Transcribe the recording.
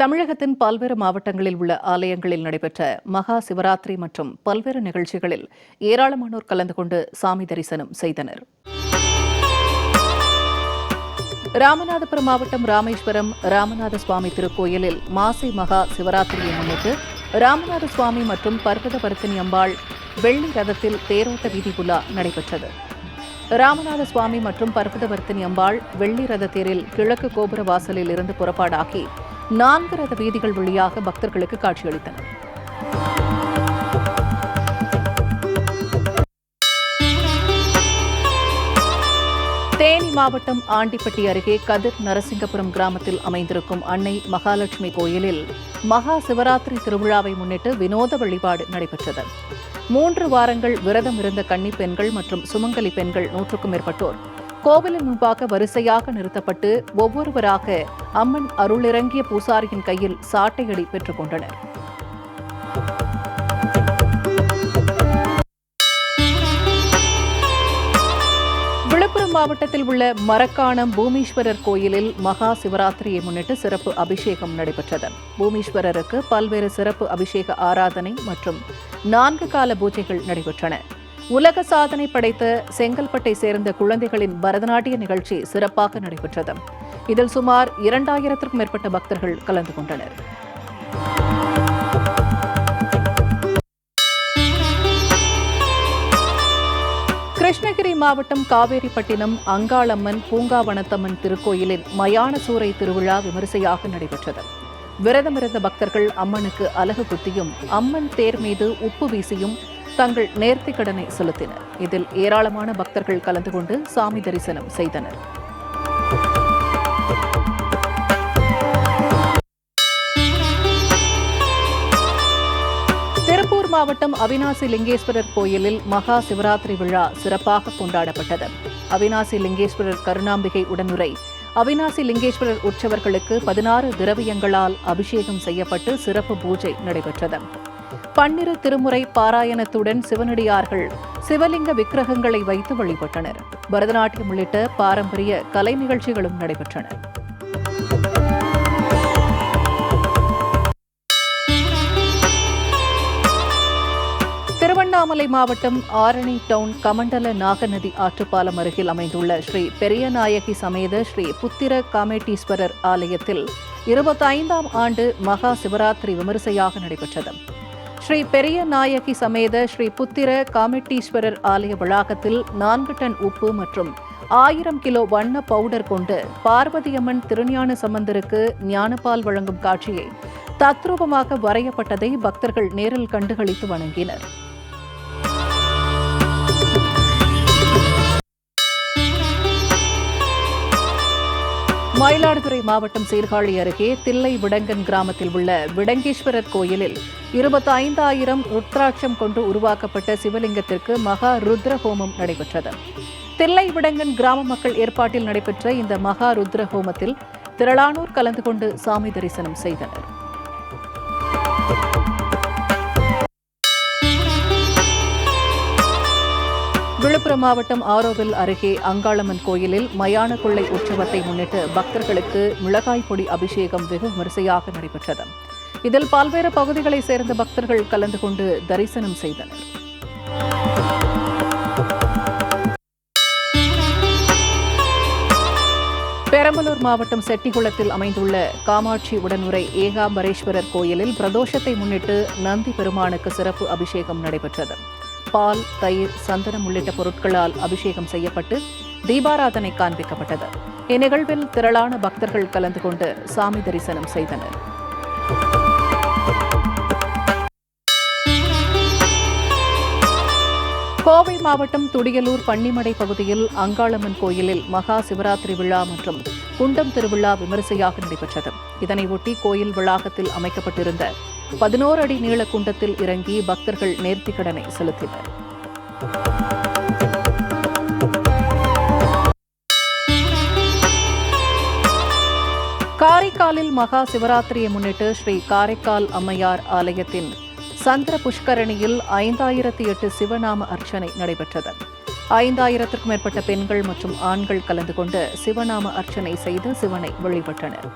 தமிழகத்தின் பல்வேறு மாவட்டங்களில் உள்ள ஆலயங்களில் நடைபெற்ற மகா சிவராத்திரி மற்றும் பல்வேறு நிகழ்ச்சிகளில் ஏராளமானோர் கலந்து கொண்டு சாமி தரிசனம் செய்தனர். ராமநாதபுரம் மாவட்டம் ராமேஸ்வரம் ராமநாத சுவாமி திருக்கோயிலில் மாசி மகா சிவராத்திரியை முன்னிட்டு ராமநாத சுவாமி மற்றும் பர்வதவர்த்தினி அம்பாள் வெள்ளி ரதத்தில் தேரோட்ட வீதி உலா நடைபெற்றது. ராமநாத சுவாமி மற்றும் பர்வதவர்த்தினி அம்பாள் வெள்ளி ரத தேரில் கிழக்கு கோபுர வாசலில் இருந்து புறப்பாடாகி நான்கு ரத வீதிகள் வழியாக பக்தர்களுக்கு காட்சியளித்தனர். தேனி மாவட்டம் ஆண்டிப்பட்டி அருகே கதிர் நரசிங்கபுரம் கிராமத்தில் அமைந்திருக்கும் அன்னை மகாலட்சுமி கோயிலில் மகா சிவராத்திரி திருவிழாவை முன்னிட்டு வினோத வழிபாடு நடைபெற்றது. மூன்று வாரங்கள் விரதம் இருந்த கன்னி பெண்கள் மற்றும் சுமங்கலி பெண்கள் நூற்றுக்கும் மேற்பட்டோர் கோவிலின் முன்பாக வரிசையாக நிறுத்தப்பட்டு ஒவ்வொருவராக அம்மன் அருளிறங்கிய பூசாரியின் கையில் சாட்டையடி பெற்றுக் கொண்டனர். விழுப்புரம் மாவட்டத்தில் உள்ள மரக்காணம் பூமீஸ்வரர் கோயிலில் மகா சிவராத்திரியை முன்னிட்டு சிறப்பு அபிஷேகம் நடைபெற்றது. பூமீஸ்வரருக்கு பல்வேறு சிறப்பு அபிஷேக ஆராதனை மற்றும் நான்கு கால பூஜைகள் நடைபெற்றன. உலக சாதனை படைத்த செங்கல்பட்டை சேர்ந்த குழந்தைகளின் பரதநாட்டிய நிகழ்ச்சி சிறப்பாக நடைபெற்றது. இதில் சுமார் இரண்டாயிரத்திற்கும் மேற்பட்ட பக்தர்கள் கலந்து கொண்டனர். கிருஷ்ணகிரி மாவட்டம் காவேரிப்பட்டினம் அங்காளம்மன் பூங்காவனத்தம்மன் திருக்கோயிலின் மயான சூறை திருவிழா விமரிசையாக நடைபெற்றது. விரதமிருந்த பக்தர்கள் அம்மனுக்கு அலகு குத்தியும் அம்மன் தேர் மீது உப்பு வீசியும் தங்கள் நேர்த்தி கடனை செலுத்தினர். இதில் ஏராளமான பக்தர்கள் கலந்து கொண்டு சாமி தரிசனம் செய்தனர். திருப்பூர் மாவட்டம் அவினாசி லிங்கேஸ்வரர் கோயிலில் மகா சிவராத்திரி விழா சிறப்பாக கொண்டாடப்பட்டது. அவினாசி லிங்கேஸ்வரர் கருணாம்பிகை உடனுரை அவினாசி லிங்கேஸ்வரர் உற்சவர்களுக்கு பதினாறு திரவியங்களால் அபிஷேகம் செய்யப்பட்டு சிறப்பு பூஜை நடைபெற்றது. பன்னிரு திருமுறை பாராயணத்துடன் சிவனடியார்கள் சிவலிங்க விக்கிரகங்களை வைத்து வழிபட்டனர். பரதநாட்டியம் உள்ளிட்ட பாரம்பரிய கலை நிகழ்ச்சிகளும் நடைபெற்றன. திருவண்ணாமலை மாவட்டம் ஆரணி டவுன் கமண்டல நாகநதி ஆற்றுப்பாலம் அருகில் அமைந்துள்ள ஸ்ரீ பெரியநாயகி சமேத ஸ்ரீ புத்திர காமேட்டீஸ்வரர் ஆலயத்தில் இருபத்தைந்தாம் ஆண்டு மகா சிவராத்திரி விமரிசையாக நடைபெற்றது. ஸ்ரீ பெரிய நாயகி சமேத ஸ்ரீ புத்திர காமெட்டீஸ்வரர் ஆலய வளாகத்தில் நான்கு டன் உப்பு மற்றும் ஆயிரம் கிலோ வண்ண பவுடர் கொண்டு பார்வதியம்மன் திருஞான சம்பந்தருக்கு ஞானப்பால் வழங்கும் காட்சியை தத்ரூபமாக வரையப்பட்டதை பக்தர்கள் நேரில் கண்டுகளித்து வணங்கினர். மயிலாடுதுறை மாவட்டம் சீர்காழி அருகே தில்லை விடங்கன் கிராமத்தில் உள்ள விடங்கேஸ்வரர் கோயிலில் இருபத்தி ஐந்தாயிரம் ருத்ராட்சம் கொண்டு உருவாக்கப்பட்ட சிவலிங்கத்திற்கு மகா ருத்ர ஹோமம் நடைபெற்றது. தில்லை விடங்கன் கிராம மக்கள் ஏற்பாட்டில் நடைபெற்ற இந்த மகா ருத்ர ஹோமத்தில் திரளானோர் கலந்து கொண்டு சாமி தரிசனம் செய்தனர். விழுப்புரம் மாவட்டம் ஆரோவில் அருகே அங்காளம்மன் கோயிலில் மயான கொள்ளை உற்சவத்தை முன்னிட்டு பக்தர்களுக்கு மிளகாய் பொடி அபிஷேகம் வெகு விமரிசையாக நடைபெற்றது. இதில் பல்வேறு பகுதிகளைச் சேர்ந்த பக்தர்கள் கலந்து கொண்டு தரிசனம் செய்தனர். பெரம்பலூர் மாவட்டம் செட்டிகுளத்தில் அமைந்துள்ள காமாட்சி உடனுரை ஏகாம்பரேஸ்வரர் கோயிலில் பிரதோஷத்தை முன்னிட்டு நந்தி பெருமானுக்கு சிறப்பு அபிஷேகம் நடைபெற்றது. பால் தயிர் சந்தனம் உள்ளிட்ட பொருட்களால் அபிஷேகம் செய்யப்பட்டு தீபாராதனை காண்பிக்கப்பட்டது. இந்நிகழ்வில் திரளான பக்தர்கள் கலந்து கொண்டு சாமி தரிசனம் செய்தனர். கோவை மாவட்டம் துடியலூர் பன்னிமடை பகுதியில் அங்காளம்மன் கோயிலில் மகா சிவராத்திரி விழா மற்றும் குண்டம் திருவிழா விமரிசையாக நடைபெற்றது. இதனையொட்டி கோயில் வளாகத்தில் அமைக்கப்பட்டிருந்த பதினோரு அடி நீள குண்டத்தில் இறங்கி பக்தர்கள் நேர்த்திக்கடனை செலுத்தினர். காரைக்காலில் மகா சிவராத்திரியை முன்னிட்டு ஸ்ரீ காரைக்கால் அம்மையார் ஆலயத்தின் சந்திர புஷ்கரணியில் ஐந்தாயிரத்தி எட்டு சிவநாம அர்ச்சனை நடைபெற்றது. ஐந்தாயிரத்திற்கும் மேற்பட்ட பெண்கள் மற்றும் ஆண்கள் கலந்து கொண்டு சிவநாம அர்ச்சனை செய்து சிவனை வழிபட்டனர்.